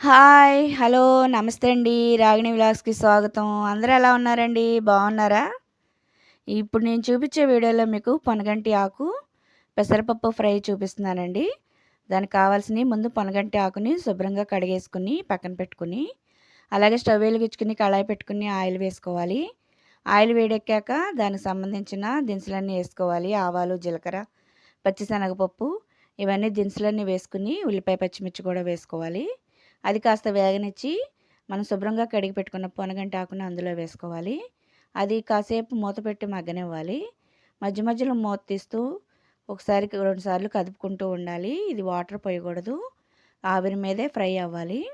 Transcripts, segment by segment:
Hi hello నమస్తే అండి. రాగిణి విలాస్కి స్వాగతం. అందరూ ఎలా ఉన్నారండి? బాగున్నారా? ఇప్పుడు నేను చూపించే వీడియోలో మీకు పొనగంటి ఆకు పెసరపప్పు ఫ్రై చూపిస్తున్నానండి. దానికి కావాల్సినవి ముందు పొనగంటి ఆకుని శుభ్రంగా కడిగేసుకుని పక్కన పెట్టుకుని అలాగే స్టవ్ వెలిగించుకుని కళాయి పెట్టుకుని ఆయిల్ వేసుకోవాలి. ఆయిల్ వేడెక్కాక దానికి సంబంధించిన దినుసులన్నీ వేసుకోవాలి. ఆవాలు జీలకర్ర పచ్చిశనగపప్పు ఇవన్నీ దినుసులన్నీ వేసుకుని ఉల్లిపాయ పచ్చిమిర్చి కూడా వేసుకోవాలి. అది కాస్త వేగనిచ్చి మనం శుభ్రంగా కడిగి పెట్టుకున్న పొనగంటి ఆకును అందులో వేసుకోవాలి. అది కాసేపు మూత పెట్టి మగ్గనివ్వాలి. మధ్య మధ్యలో మూత తీస్తూ ఒకసారి రెండుసార్లు కదుపుకుంటూ ఉండాలి. ఇది వాటర్ పోయకూడదు. ఆవిరి మీదే ఫ్రై అవ్వాలి.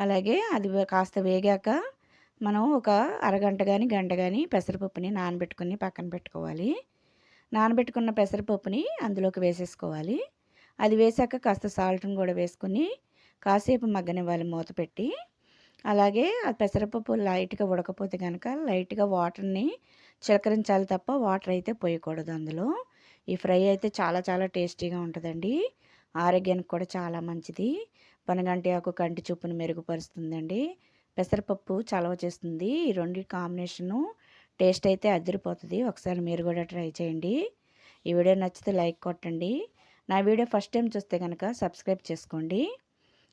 అలాగే అది కాస్త వేగాక మనం ఒక అరగంట కానీ గంట కానీ పెసరపప్పుని నానబెట్టుకుని పక్కన పెట్టుకోవాలి. నానబెట్టుకున్న పెసరపప్పుని అందులోకి వేసేసుకోవాలి. అది వేసాక కాస్త సాల్ట్ని కూడా వేసుకుని కాసేపు మగ్గనివ్వాలి మూత పెట్టి. అలాగే ఆ పెసరపప్పు లైట్గా ఉడకపోతే కనుక లైట్గా వాటర్ని చిలకరించాలి తప్ప వాటర్ అయితే పోయకూడదు అందులో. ఈ ఫ్రై అయితే చాలా చాలా టేస్టీగా ఉంటుందండి. ఆరోగ్యానికి కూడా చాలా మంచిది. పనగంటి ఆకు కంటి చూపును మెరుగుపరుస్తుందండి. పెసరపప్పు చలవ చేస్తుంది. ఈ రెండు కాంబినేషను టేస్ట్ అయితే అదిరిపోతుంది. ఒకసారి మీరు కూడా ట్రై చేయండి. ఈ వీడియో నచ్చితే లైక్ కొట్టండి. నా వీడియో ఫస్ట్ టైం చూస్తే కనుక సబ్స్క్రైబ్ చేసుకోండి.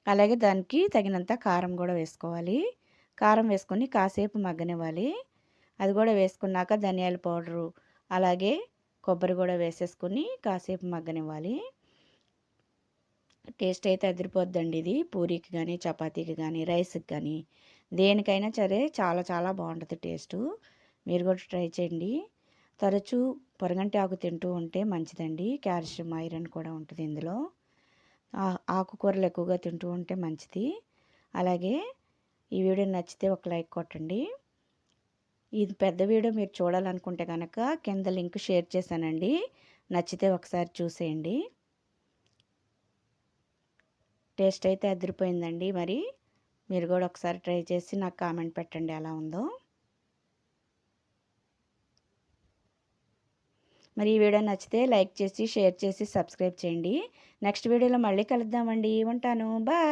అలాగే దానికి తగినంత కారం కూడా వేసుకోవాలి. కారం వేసుకొని కాసేపు మగ్గనివ్వాలి. అది కూడా వేసుకున్నాక ధనియాల పౌడరు అలాగే కొబ్బరి కూడా వేసేసుకొని కాసేపు మగ్గనివ్వాలి. టేస్ట్ అయితే అదిరిపోద్దండి ఇది. పూరీకి కానీ చపాతీకి కానీ రైస్కి కానీ దేనికైనా సరే చాలా చాలా బాగుంటుంది టేస్టు. మీరు కూడా ట్రై చేయండి. తరచూ పొరగంటి ఆకు తింటూ ఉంటే మంచిదండి. కాల్షియం ఐరన్ కూడా ఉంటుంది ఇందులో. ఆకుకూరలు ఎక్కువగా తింటూ ఉంటే మంచిది. అలాగే ఈ వీడియో నచ్చితే ఒక లైక్ కొట్టండి. ఇది పెద్ద వీడియో మీరు చూడాలనుకుంటే కనుక కింద లింక్ షేర్ చేశానండి. నచ్చితే ఒకసారి చూసేయండి. టేస్ట్ అయితే అదిరిపోయిందండి మరి. మీరు కూడా ఒకసారి ట్రై చేసి నాకు కామెంట్ పెట్టండి ఎలా ఉందో. మరి ఈ వీడియో నచ్చితే లైక్ చేసి షేర్ చేసి సబ్స్క్రైబ్ చేయండి. నెక్స్ట్ వీడియోలో మళ్ళీ కలుద్దామండి. ఉంటాను. బాయ్.